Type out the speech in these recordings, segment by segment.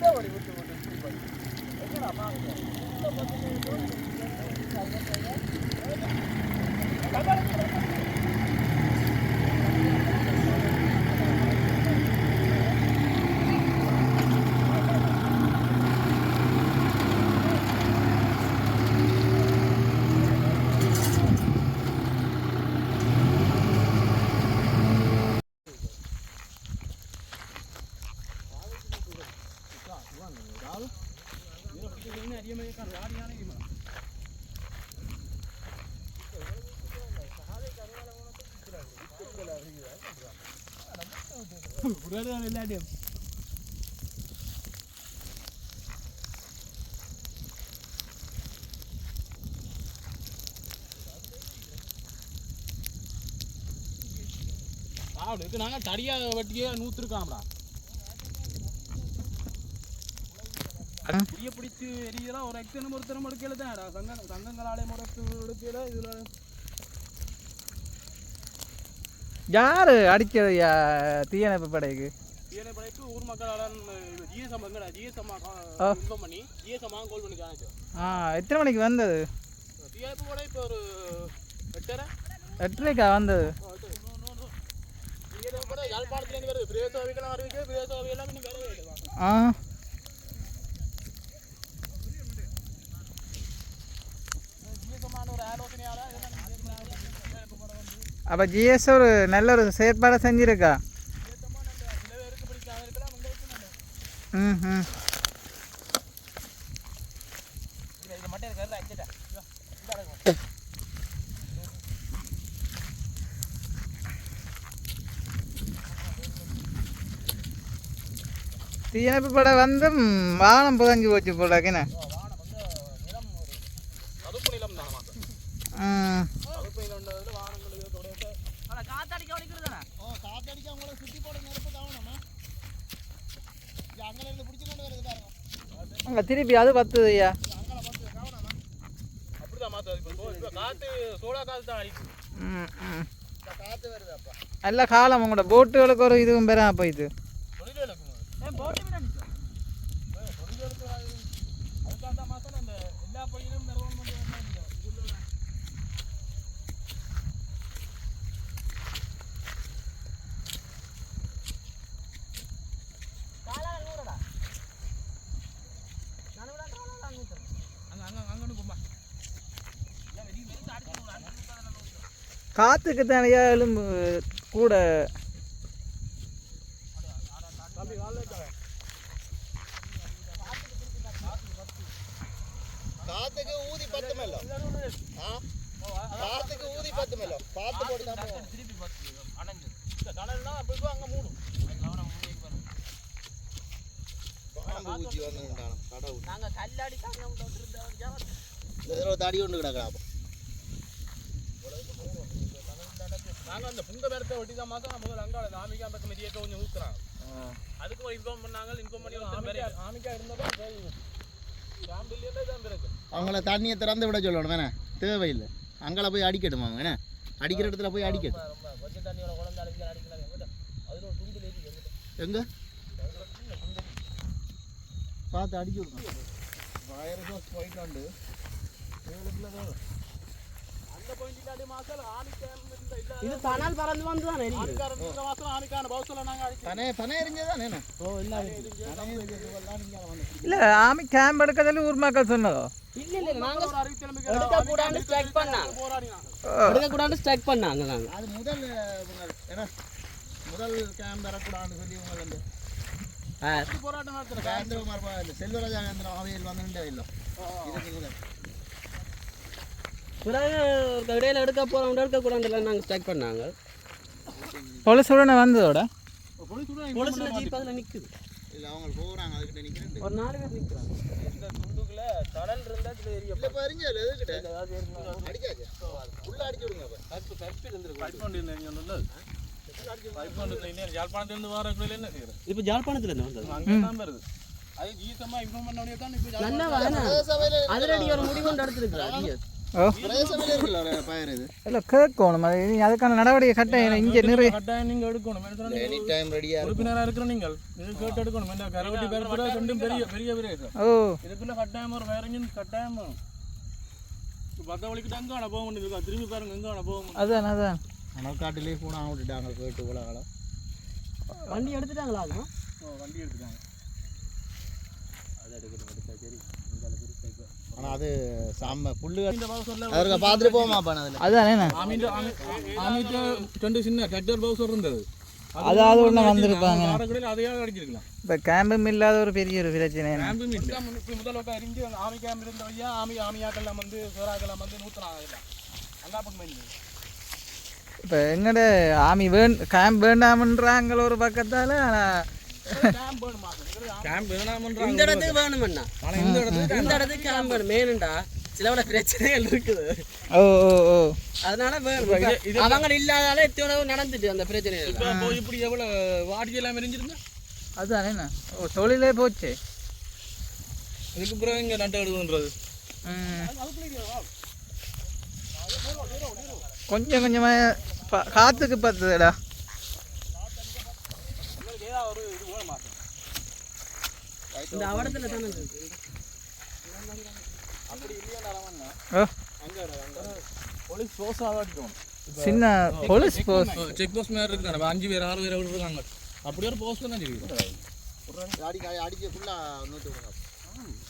Давай, вот его, вот его, вот его. அவனுக்கு நாங்கள் தடியா வெட்டியே நூற்றுருக்காம்டா புளிய பிடிச்சி எரியலாம் ஒரு எக்ஸனும் ஒருத்தரும் எடுக்கல தான் சங்க சங்கங்களாலே முடக்கு எடுக்கல இதில் யாரு அடிக்கிறது தீயணைப்பு படைக்கு? தீயணை படைப்பு ஊர் மக்களால் ஜிஎஸ்எம் ஜிஎஸ்எம். இன்ஃபார்ம் பண்ணி ஜிஎஸ்எம் கால் பண்ணி காணிச்சு ஆ எத்தனை மணிக்கு வந்தது? தீயணைப்பு படை இப்போ ஒரு எட்டரை? எட்டரைக்கா வந்தது? தீயணைப்பு யாழ்ப்பாணத்துலேருந்து வருது. பிரதேச அறிவிக்க பிரதேச எல்லாம் இன்னும் வேலை ஆ ஜிஎஸ்எம்மான ஒரு ஆலோசனையால் இதெல்லாம் அப்போ ஜிஎஸ் ஒரு நல்ல ஒரு செயற்பாடை செஞ்சுருக்கா? ம் ம். தீயணைப்பு படம் வந்து வாகனம் புதஞ்சு போச்சு போல என்ன வந்து நிலம் ஒரு சதுப்பு நிலம் தானே மாசம் ம் சதுப்பு நிலம்ன்றது வானங்கள் இதோட ஆனால் காத்தடிக்க வலிக்கிறது தானே ஓ காத்தடிக்க அவங்கள சுற்றி போட நெருப்பு கவனமா அங்கே இருந்து பிடிச்சி கொண்டு வருது பாருங்க அங்கே திருப்பி அது பத்துது ஐயா. அப்பா. நல்ல காலம் உங்களோட போட்டுகளுக்கு ஒரு இதுவும் பெறா போயிட்டு தொழில்களுக்கு ஏன் போட்டி விட தொழில்களுக்கு அதுக்காக தான் மாதம் அந்த எல்லா பையனும் நிறுவனம் பண்ணி வரணும் காற்றுக்கு தனியா எலும்பு கூட. காத்துக்கு ஊதி பத்து மேலம் காத்துக்கு ஊதி பத்து மேலம் பார்த்து போட்டு தான் போவோம். பாம்பு ஊச்சி வந்து கடவுள். இந்த தடவை தடி கொண்டு கிடக்குறா அப்போ. நாங்க அந்த புங்க மரத்தை வெட்டி தான் மாசம் முதல்ல அங்காள ஆமிக்கா பக்கம் மெதியக்க கொஞ்சம் ஊத்துறாங்க. அதுக்கு இன்ஃபார்ம் பண்ணாங்க. இன்ஃபார்ம் பண்ணி வந்து ஆமிக்கா இருந்ததா? ஃபேமிலியிலே தான் இருக்கு அவங்கள தண்ணியை திறந்து விட சொல்லணும் வேணே. தேவையில்லை. அங்கே போய் அடிக்கட்டும் அவங்க அடிக்கிற இடத்துல போய் அடிக்கட்டும் ரொம்ப. கொஞ்சம் தண்ணியோட குழந்தை அடிக்கிற அடிக்கலாம் அதில் ஒரு துண்டு லேடி எங்க? பார்த்து அடிச்சு விடுங்க வைரஸ் போயிட்டு பாயிண்ட் அடி மாசம் ஆமிக்கா இருந்த இல்ல இது தனால் பறந்து வந்து தான் ஆமிக்கா இருந்த மாசம் ஆமிக்கான பவுசல நாங்க அடிச்சு பனை பனை எரிஞ்சதானே ஓ இல்லை இல்லை. ஆமி கேம்ப் எடுக்க சொல்லி ஊர் மக்கள் சொன்னதோ? இல்ல இல்ல நாங்க எடுக்க கூடாதுன்னு ஸ்ட்ரைக் பண்ணாங்க. எடுக்க கூடாதுன்னு ஸ்ட்ரைக் பண்ணாங்க நாங்க. அது முதல் முதல் கேம்ப் வரக்கூடாதுன்னு சொல்லி போராட்டம் அவையில் வந்து நின்றே இல்லை. இதுக்கு முதல். பிறகு இடையில எடுக்க போறோம் எடுக்க கூடாதுல நாங்க ஸ்ட்ரைக் பண்ணாங்க. போலீஸ் உடனே வந்ததோட? போலீஸ்ல ஜீப் அதுல நிக்குது. இல்லை அவங்க போகிறாங்க அதுக்கிட்ட நிற்கிறேன் ஒரு நாலு பேர் நிக்கிறாங்க. இந்த துண்டுக்குள்ள தடல் இருந்தா இதுல எரிய இல்லை இப்போ எரிஞ்சல எதுக்கிட்ட அடிக்காச்சு உள்ள அடிச்சு விடுங்க கற்பு கற்பு இருந்திருக்கு. பைப் கொண்டு பைப் கொண்டு இருந்தீங்க யாழ்ப்பாணத்துலேருந்து வர என்ன செய்யறது? இப்போ ஜாழ்ப்பாணத்துல இருந்து வந்தது. அங்கே தான் வருது. அது ஜிஎஸ்எம்மா இன்ஃபார்ம் பண்ண உடனே தான் இப்போ அதிரடி ஒரு முடிவு கொண்டு எடுத்துருக்குறா ஓ. இல்லை கேட்கணும். அது அதுக்கான நடவடிக்கை கட்டாயம். இங்கே நிறைய கட்டாயம் நீங்க எடுக்கணும். எனி டைம் ரெடியாக இருக்கும். உறுப்பினரா இருக்கிற நீங்கள். இது கேட்டு எடுக்கணும். என்ன கரவட்டி பேரப்புற ரெண்டும் பெரிய பெரிய விரேசம் ஓ. இதுக்குள்ள கட்டாயம் ஒரு வேறங்கின் கட்டாயம். வேணும். இப்ப பத்த வழிக்கிட்டு எங்க வேணா போக முடியுது திரும்பி பாருங்க எங்க வேணா போக முடியும். அதான் அதான். மணக்காட்டிலே போனால் விட்டுட்டாங்க கேட்டு இவ்வளோ காலம். வண்டி எடுத்துட்டாங்களா அதுமா வண்டி எடுத்துட்டாங்க. ஆனால் அது சாம பவுசர்ல அதற்கு பார்த்துட்டு அதில்? என்ன? ஆமிட்டு ஆமிட்டு ரெண்டு சின்ன டச்சர் பவுசர் இருந்தது. அதாவது ஒன்று வந்திருப்பாங்க. இப்போ கேம்பும் இல்லாத ஒரு பெரிய ஒரு பிரச்சனை என்ன? கேம்பும் இல்லை. இப்போ முதல் பக்கம் அறிஞ்சு ஆமி கேம்ப் இருந்த வழியா ஆமி ஆமியாக்கெல்லாம் வந்து சோறாக்கெல்லாம் வந்து நூற்றுனாங்க அதில் அங்கா இருந்து இப்போ எங்கட ஆமி வேண் கேம்ப் வேண்டாமன்றாங்க ஒரு பக்கத்தால் ஆனால் கேம்ப் கேம்ப் வேணாமன்றாங்க இந்த இடத்துக்கு வேணுமண்ணா. இந்த இடத்துல இந்த இடத்துக்கு கிளம்ப வேணும் மெயினுண்டா சில விட பிரச்சனைகள் இருக்குது. ஓ ஓ ஓ. அதனால வேணும். இப்ப அவங்க இல்லாதால எத்தனை நடந்துட்டு அந்த பிரச்சனைகள். இப்போ போய் இப்படி எவ்வளோ வாடி எல்லாம் எரிஞ்சிருந்தா அதுதான் தொழிலே போச்சு. இதுக்கு பிறகு இங்கே நட்டு எடுக்குன்றது ம். கொஞ்சம் கொஞ்சமாக ப- காத்துக்கு இந்த அவடத்துல தானே இருக்கு. போலீஸ் போஸ் ஆகாட்டிட்டோம் சின்ன போலீஸ் போஸ்ட் செக் போஸ்ட் மாதிரி இருக்கு நம்ம அஞ்சு பேர் ஆறு பேர் விட்டுருக்காங்க அப்படியே ஒரு போஸ்ட் தான் தெரியுது. அடி அடிக்க ஃபுல்லாக நூற்றி விடுங்க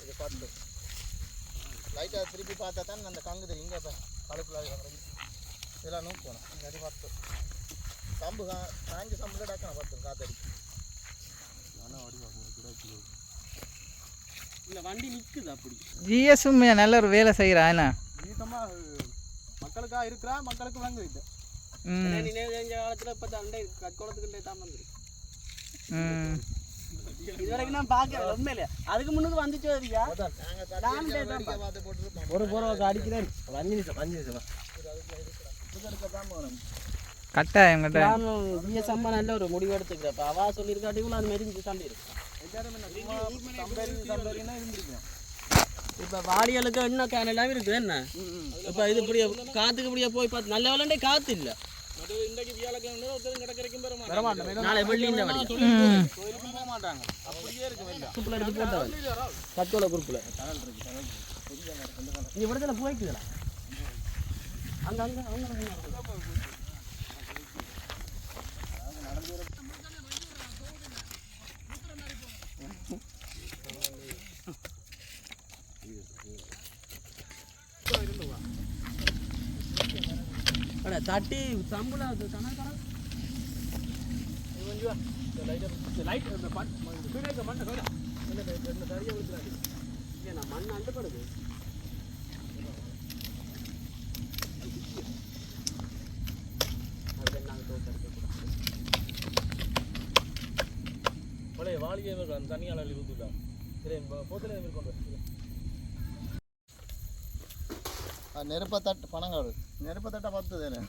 இது பார்த்து. லைட்டாக திருப்பி பார்த்தா தான் அந்த கங்கு தெரியும். இங்கே இதெல்லாம் நூற்றி போகணும் இங்கே அடி பார்த்து. சம்பு காஞ்ச சம்புல டக்குன பார்த்து காத்தடி இந்த வண்டி நிக்குது அப்படி. ஜிஎஸும் நல்ல ஒரு வேலை செய்கிறா என்ன? நீட்டமாக மக்களுக்காக இருக்கிறா மக்களுக்கு ம். நினைவு தெரிஞ்ச காலத்துல இப்ப தண்டை கட்கோளத்துக்கு தான் வந்துருக்கு ம். இது வரைக்கும் நான் பார்க்கல உண்மையிலே. அதுக்கு முன்னுக்கு வந்துச்சு வரியா? ஒரு அடிக்கிறேன். அஞ்சு நிமிஷம் அஞ்சு நிமிஷம் கட்டாயம் கட்டாயம் நல்ல ஒரு முடிவு எடுத்துக்கிறப்ப அவா சொல்லியிருக்காட்டியும் அது மாரி இருந்து சண்டை இப்போ இப்ப வாடிகளுக்கு என்ன கேன் இருக்குது என்ன? இப்போ இது இப்படியே காத்துக்கு இப்படியே போய் பார்த்து நல்ல வேலைண்டே காற்று இல்லை. இன்றைக்கு வியாழக்கிழமை ஒருத்தரும் கிடைக்கிறக்கும் இந்த வழி ம் கோயிலுக்கும் போக மாட்டாங்க அப்படியே இருக்கு வெளில குரூப்ல எடுத்து போட்டவன் கட்கோல குரூப்ல நீ விடத்துல போய்க்குதுடா அங்க அங்க அங்க அங்க. அட, தட்டி சம்பளம் அது கணக்கான லைட் இந்த பட் கீழே இருக்க மண்ணை கீழே. இந்த இந்த சரியாக விழுத்துறாரு ஏன்னா தனியால் அள்ளி ஊற்றிடலாம் சரி போத்தில் கொண்டு நெருப்பை தட்டு பணங்காடு நெருப்பை தட்டை பார்த்து தானே